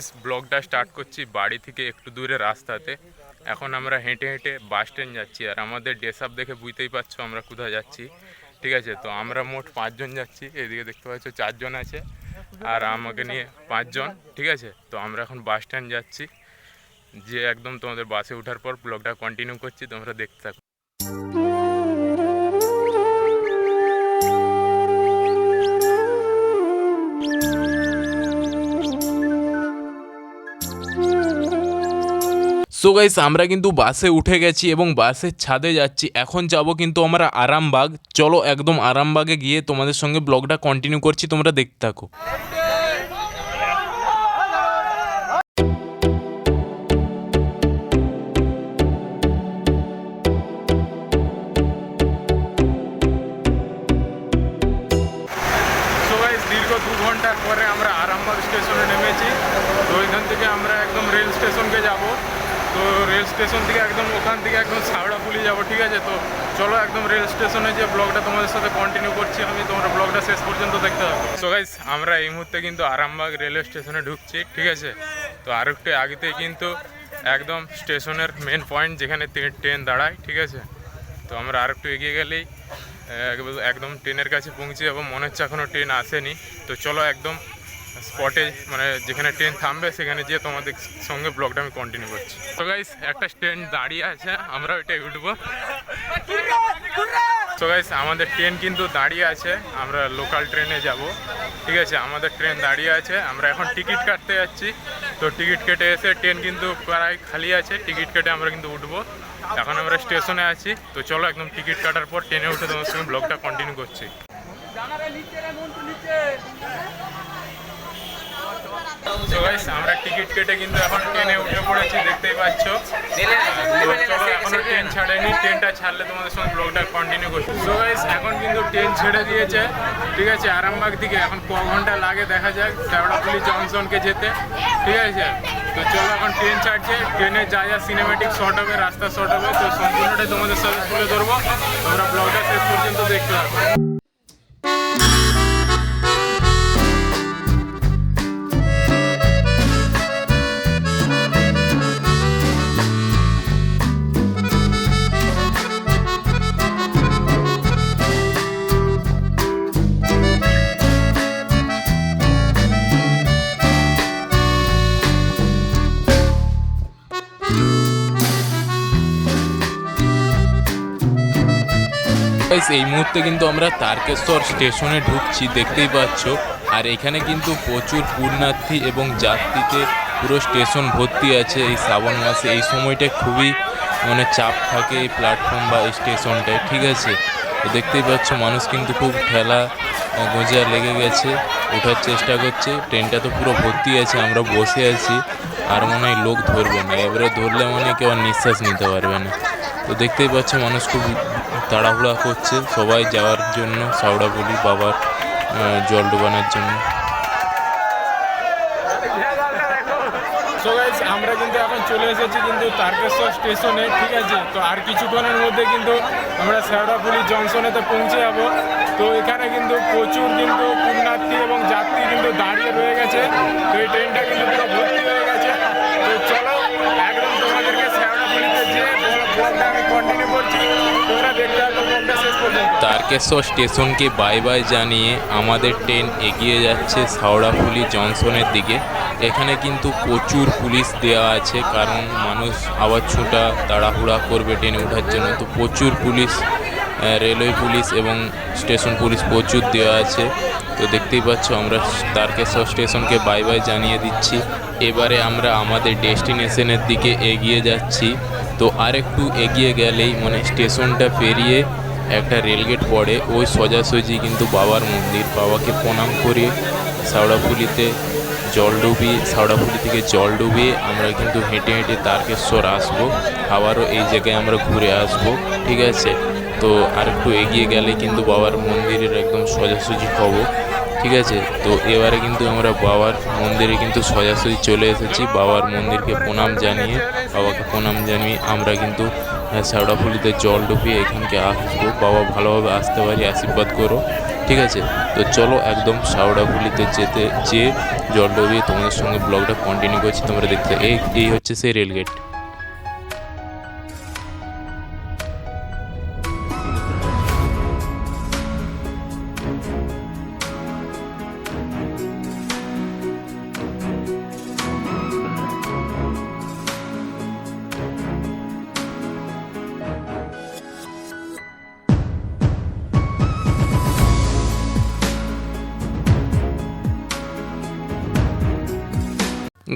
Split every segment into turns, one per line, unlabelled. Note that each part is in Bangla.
গাইস ব্লগটা স্টার্ট করছি বাড়ি থেকে একটু দূরে রাস্তাতে। এখন আমরা হেঁটে হেঁটে বাস স্ট্যান্ড যাচ্ছি আর আমাদের ড্রেস দেখে বুঝতেই পারছ আমরা কোথায় যাচ্ছি। ঠিক আছে, তো আমরা মোট পাঁচজন যাচ্ছি, এদিকে দেখতে পাচ্ছ চারজন আছে আর আমাকে নিয়ে পাঁচজন, ঠিক আছে? তো আমরা এখন বাস স্ট্যান্ড যাচ্ছি। যে একদম তোমাদের বাসে ওঠার পর ব্লগটা কন্টিনিউ করছি, তোমরা দেখতে থাকো। সো গাইস আমরা কিন্তু বাসে উঠে গেছি এবং বাসের ছাদে যাচ্ছি। এখন যাব কিন্তু আমরা আরামবাগ। চলো একদম আরামবাগে গিয়ে তোমাদের সঙ্গে ব্লগটা কন্টিনিউ করছি, তোমরা দেখতে থাকো। পরে আমরা আরামবাগ স্টেশনে নেমেছি। তো ওইখান থেকে আমরা একদম রেল স্টেশনকে যাব। তো রেল স্টেশন থেকে একদম ওখান থেকে একদম সাউড়াপুলি যাব, ঠিক আছে? তো চলো একদম রেল স্টেশনে যে ব্লগটা তোমাদের সাথে কন্টিনিউ করছি, আমি তোমরা ব্লগটা শেষ পর্যন্ত দেখতে থাকো। সো গাইস আমরা এই মুহূর্তে কিন্তু আরামবাগ রেলওয়ে স্টেশনে ঢুকছি, ঠিক আছে? তো আর একটু আগেতেই কিন্তু একদম স্টেশনের মেন পয়েন্ট যেখানে ট্রেন দাঁড়ায়, ঠিক আছে? তো আমরা আর একটু এগিয়ে গেলেই এক- একদম ট্রেনের কাছে পৌঁছে যাব। মনে হচ্ছে এখনও ট্রেন আসেনি। তো চলো একদম স্পটে মানে যেখানে ট্রেন থামবে, সেখানে গিয়ে তোমাদের সঙ্গে ব্লগটা আমি কন্টিনিউ করছি। তো গাইস একটা ট্রেন দাঁড়িয়ে আছে, আমরা ওইটাই উঠবো। তো গাইস আমাদের ট্রেন কিন্তু দাঁড়িয়ে আছে, আমরা লোকাল ট্রেনে যাব। ঠিক আছে, আমাদের ট্রেন দাঁড়িয়ে আছে, আমরা এখন টিকিট কাটতে যাচ্ছি। তো টিকিট কেটে এসে ট্রেন কিন্তু প্রায় খালি আছে, টিকিট কেটে আমরা কিন্তু উঠবো। এখন আমরা স্টেশনে আছি, তো চলো একদম টিকিট কাটার পর ট্রেনে উঠে তোমার সঙ্গে ব্লগটা কন্টিনিউ করছি। তো গাইস আমরা টিকিট কেটে কিন্তু এখন ট্রেনে উঠে পড়েছি, দেখতেই পাচ্ছ। চলো এখনও ট্রেন ছাড়েনি, ট্রেনটা ছাড়লে তোমাদের সঙ্গে ব্লগটা কন্টিনিউ করছি। তো গাইস এখন কিন্তু ট্রেন ছেড়ে দিয়েছে, ঠিক আছে? আরামবাগ থেকে এখন ক ঘণ্টা লাগে দেখা যাক শ্যাওড়াপুলি জংশনকে যেতে, ঠিক আছে? তো চলো এখন ট্রেন ছাড়ছে, ট্রেনে যা যা সিনেমেটিক শর্ট হবে, রাস্তা শর্ট হবে, তো সম্পূর্ণটাই তোমাদের সাথে তুলে ধরবো। তোমরা ব্লগটা শেষ পর্যন্ত দেখতে থাকো। এই মুহূর্তে কিন্তু আমরা তারকেশ্বর স্টেশনে ঢুকছি, দেখতেই পাচ্ছ। আর এখানে কিন্তু প্রচুর পুণ্যার্থী এবং যাত্রীতে পুরো স্টেশন ভর্তি আছে এই শ্রাবণ মাসে। এই সময়টা খুবই মানে চাপ থাকে এই প্ল্যাটফর্ম বা এই স্টেশনটায়, ঠিক আছে? দেখতেই পাচ্ছ মানুষ কিন্তু খুব ঠেলা গোঁজা লেগে গেছে, ওঠার চেষ্টা করছে। ট্রেনটা তো পুরো ভর্তি আছে, আমরা বসে আছি, আর মনে হয় লোক ধরবে না। এবারে ধরলে মানে কেউ আর নিঃশ্বাস নিতে পারবে না। তো দেখতেই পাচ্ছ মানুষ খুব তাড়াহুড়া করছে সবাই যাওয়ার জন্য সাউড়াবলি বাবার জল ডোবানোর জন্য। আমরা কিন্তু এখন চলে এসেছি কিন্তু তারকেশ্বর স্টেশনে, ঠিক আছে? তো আর কিছুক্ষণের মধ্যে কিন্তু আমরা শেওড়াফুলি জংশনেতে পৌঁছে যাব। তো এখানে কিন্তু প্রচুর কিন্তু পুণ্যার্থী এবং যাত্রী কিন্তু দাঁড়িয়ে রয়ে গেছে। তো এই ট্রেনটা কিন্তু পুরো ভর্তি তারকেশ্বর স্টেশনকে বাই বাই জানিয়ে আমাদের ট্রেন এগিয়ে যাচ্ছে হাওড়াফুলি জংশনের দিকে। এখানে কিন্তু প্রচুর পুলিশ দেওয়া আছে, কারণ মানুষ আবার ছুটা, তাড়াহুড়া করবে ট্রেনে ওঠার জন্য। তো প্রচুর পুলিশ রেলওয়ে পুলিশ এবং স্টেশন পুলিশ প্রচুর দেওয়া আছে। তো দেখতেই পাচ্ছ আমরা তারকেশ্বর স্টেশনকে বাই বাই জানিয়ে দিচ্ছি। এবারে আমরা আমাদের ডেস্টিনেশনের দিকে এগিয়ে যাচ্ছি। তো আর একটু এগিয়ে গেলেই মানে স্টেশনটা পেরিয়ে একটা রেলগেট পড়ে। ওই সোজাসুজি কিন্তু বাবার মন্দির। বাবাকে প্রণাম করে। সাউড়াফুলিতে জল ডুবিয়ে সাউড়াফুলি থেকে জল ডুবিয়ে আমরা কিন্তু হেঁটে হেঁটে তারকেশ্বর আসব। আবারও এই জায়গায় আমরা ঘুরে আসব, ঠিক আছে? তো আর একটু এগিয়ে গেলে কিন্তু বাবার মন্দিরের একদম সোজাসুজি হব। ঠিক আছে? তো এবারে কিন্তু আমরা বাবার মন্দিরে কিন্তু সোজাসুজি চলে এসেছি। বাবার মন্দিরকে প্রণাম জানিয়ে, বাবাকে প্রণাম জানিয়ে আমরা কিন্তু শ্যাওড়াফুলিতে জল ডুবিয়ে এখানকে আসব। বাবা ভালোভাবে আসতে পারি, আশীর্বাদ করো,
ঠিক আছে? তো চলো একদম সাউড়াগুলিতে যেতে যে জল ডুবিয়ে তোমাদের সঙ্গে ব্লগটা কন্টিনিউ করছি। তোমরা দেখতে, এই এই হচ্ছে সেই রেলগেট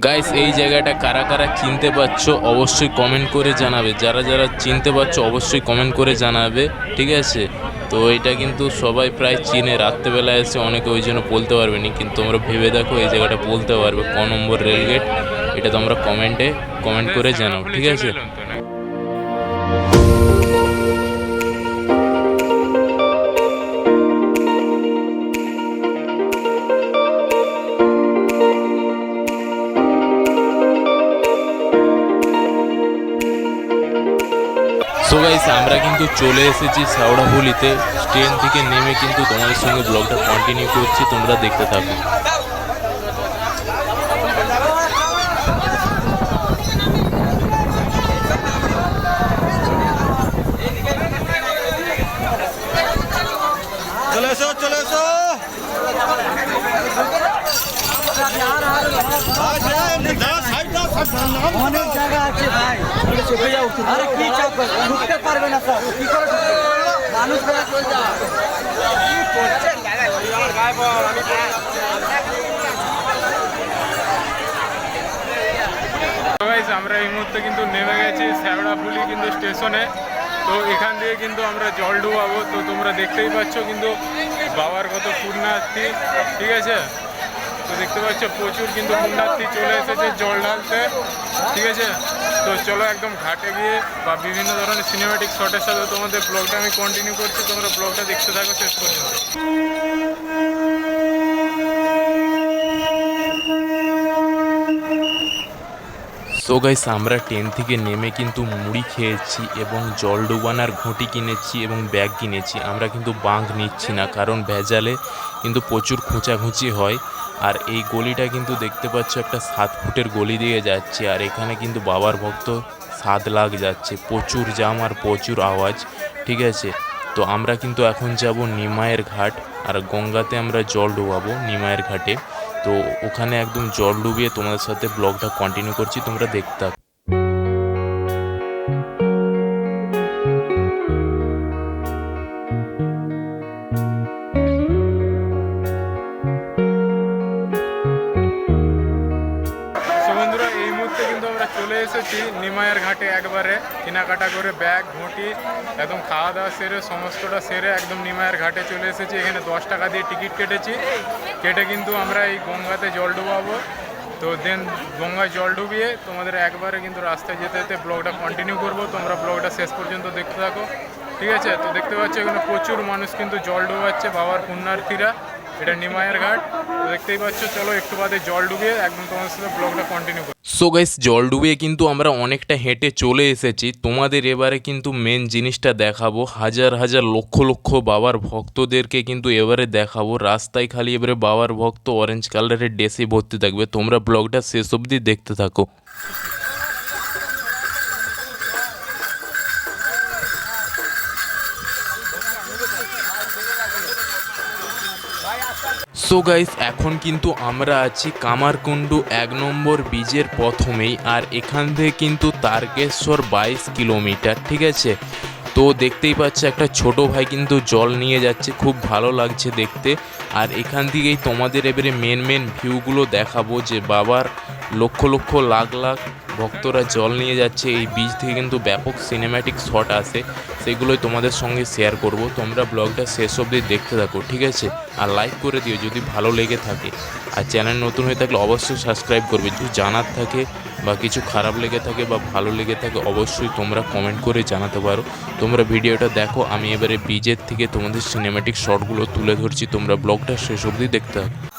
গাইস এই জায়গাটা কারা কারা চিনতে পারছ অবশ্যই কমেন্ট করে জানাবে। যারা যারা চিনতে পারছ অবশ্যই কমেন্ট করে জানাবে, ঠিক আছে? তো এটা কিন্তু সবাই প্রায় চিনে। রাত্রেবেলা এসে অনেকে ওই জন্য বলতে পারবে না, কিন্তু তোমরা ভেবে দেখো এই জায়গাটা বলতে পারবে ক নম্বর রেলগেট এটা তোমরা কমেন্টে কমেন্ট করে জানাও, ঠিক আছে? কিন্তু চলে এসেছি সাউড়াহুলিতে ট্রেন থেকে নেমে কিন্তু তোমাদের সঙ্গে ব্লগটা কন্টিনিউ করছি তোমরা দেখতে থাকো।
চলে এসো চলে এসো।
অনেক জায়গা আছে ভাই। আরে কি চাপ? ঢুকতে পারবে না স্যার। কি করে মানুষ বেড়া চলে যা
গাইস আমরা এই মুহূর্তে কিন্তু নেমে গেছি শ্যাওড়াফুলি কিন্তু স্টেশনে। তো এখান দিয়ে কিন্তু আমরা জল ডুবাবো। তো তোমরা দেখতেই পাচ্ছ কিন্তু বাবার কত পুণ্যার্থী ঠিক আছে? তো দেখতে পাচ্ছ, প্রচুর কিন্তু পুণ্যার্থী চলে এসেছে, জল ঢালতে। ঠিক আছে? তো চলো একদম ঘাটে গিয়ে বা বিভিন্ন ধরনের সিনেমেটিক শটের সাথে তোমাদের ব্লগটা আমি কন্টিনিউ করছি। তোমরা ব্লগটা দেখতে থাকো, শেষ পর্যন্ত।
সো গাইস, আমরা ট্রেন থেকে নেমে কিন্তু মুড়ি খেয়েছি এবং জল ডুবানার ঘুঁটি কিনেছি এবং ব্যাগ কিনেছি। আমরা কিন্তু বাঁক নিচ্ছি না, কারণ ভেজালে কিন্তু প্রচুর খোঁচাখুঁচি হয়। আর এই গলিটা কিন্তু দেখতে পাচ্ছ একটা সাত ফুটের গলি দিয়ে যাচ্ছে, আর এখানে কিন্তু বাবার ভক্ত সাত লাখ যাচ্ছে। প্রচুর জাম আর প্রচুর আওয়াজ, ঠিক আছে? তো আমরা কিন্তু এখন যাব নিমায়ের ঘাট, আর গঙ্গাতে আমরা জল ডুবাবো নিমায়ের ঘাটে। তো ওখানে একদম জল ডুবিয়ে তোমাদের সাথে ব্লগটা কন্টিনিউ করছি তোমরা দেখতে
নিমায়ের ঘাটে একবারে কেনাকাটা করে ব্যাগ, ঘুঁটি, একদম খাওয়া দাওয়া সেরে, সমস্তটা সেরে একদম নিমায়ের ঘাটে চলে এসেছি। এখানে দশ টাকা দিয়ে টিকিট কেটেছি। কেটে কিন্তু আমরা এই গঙ্গাতে জল ডুবাবো। তো দেন গঙ্গায় জল ডুবিয়ে তোমাদের একবারে কিন্তু রাস্তায় যেতে যেতে ব্লগটা কন্টিনিউ করব। তোমরা ব্লগটা শেষ পর্যন্ত দেখতে থাকো। ঠিক আছে? তো দেখতে পাচ্ছ এখানে প্রচুর মানুষ কিন্তু জল ডুবাচ্ছে, বাবার পুণ্যার্থীরা। এটা নিমায়ের ঘাট। দেখতেই পাচ্ছ, চলো একটু বাদে জল ডুবিয়ে একদম তোমাদের সাথে ব্লগটা কন্টিনিউ
সো গাইস জল ডুবিয়ে কিন্তু আমরা অনেকটা হেঁটে চলে এসেছি। তোমাদের এবারে কিন্তু মেন জিনিসটা দেখাবো। হাজার হাজার লক্ষ লক্ষ বাবার ভক্তদেরকে কিন্তু এবারে দেখাবো। রাস্তায় খালি এবারে বাবার ভক্ত অরেঞ্জ কালারের ড্রেসে ভর্তি থাকবে। তোমরা ব্লগটা শেষ অবধি দেখতে থাকো। সো গাইস এখন কিন্তু আমরা আছি কামারকুণ্ডু এক নম্বর বীজের প্রথমেই, আর এখান থেকে কিন্তু তারকেশ্বর বাইশ কিলোমিটার, ঠিক আছে? তো দেখতেই পাচ্ছে একটা ছোট ভাই কিন্তু জল নিয়ে যাচ্ছে, খুব ভালো লাগছে দেখতে। আর এখান থেকেই তোমাদের এবারে মেন মেন ভিউগুলো দেখাবো যে বাবার লক্ষ লক্ষ, লাখ লাখ ভক্তরা জল নিয়ে যাচ্ছে। এই বীজ থেকে কিন্তু ব্যাপক সিনেম্যাটিক শট আসে, সেগুলোই তোমাদের সঙ্গে শেয়ার করব। তোমরা ব্লগটা শেষ অবধি দেখতে থাকো, ঠিক আছে? আর লাইক করে দিও যদি ভালো লেগে থাকে। আর চ্যানেল নতুন হয়ে থাকলে অবশ্যই সাবস্ক্রাইব করবে। যদি জানার থাকে বা কিছু খারাপ লেগে থাকে বা ভালো লেগে থাকে, অবশ্যই তোমরা কমেন্ট করে জানাতে পারো। তোমরা ভিডিওটা দেখো, আমি এবারে বিজের থেকে তোমাদের সিনেম্যাটিক শটগুলো তুলে ধরছি। তোমরা ব্লগটা শেষ অবধি দেখতে থাকো।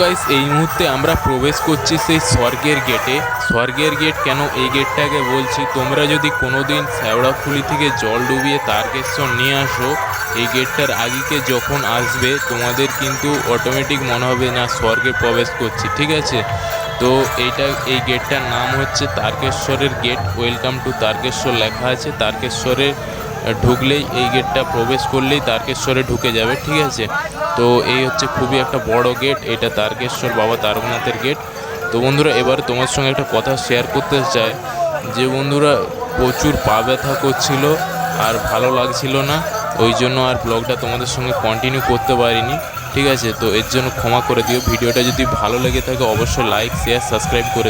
গাইস এই মুহূর্তে আমরা প্রবেশ করছি সেই স্বর্গের গেটে স্বর্গের গেট কেন এই গেটটাকে বলছি? তোমরা যদি কোনোদিন শ্যাওড়াফুলি থেকে জল ডুবিয়ে তারকেশ্বর নিয়ে আসো, এই গেটটার আগিকে যখন আসবে, তোমাদের কিন্তু অটোমেটিক মনে হবে, না, স্বর্গে প্রবেশ করছি। ঠিক আছে? তো এইটা, এই গেটটার নাম হচ্ছে তারকেশ্বরের গেট ওয়েলকাম টু তারকেশ্বর লেখা আছে। তারকেশ্বরের ঢুকলেই এই গেটটা প্রবেশ করলেই তারকেশ্বরে ঢুকে যাবে, ঠিক আছে? তো এই হচ্ছে খুবই একটা বড় গেট এটা তারকেশ্বর বাবা তারকনাথের গেট তো বন্ধুরা, এবার তোমার সঙ্গে একটা কথা শেয়ার করতে চাই। যে বন্ধুরা, প্রচুর পা ব্যথা করছিল আর ভালো লাগছিল না, ওই জন্য আর ব্লগটা তোমাদের সঙ্গে কন্টিনিউ করতে পারিনি, ঠিক আছে? তো এর জন্য ক্ষমা করে দিও। ভিডিওটা যদি ভালো লেগে থাকে, অবশ্যই লাইক শেয়ার সাবস্ক্রাইব করে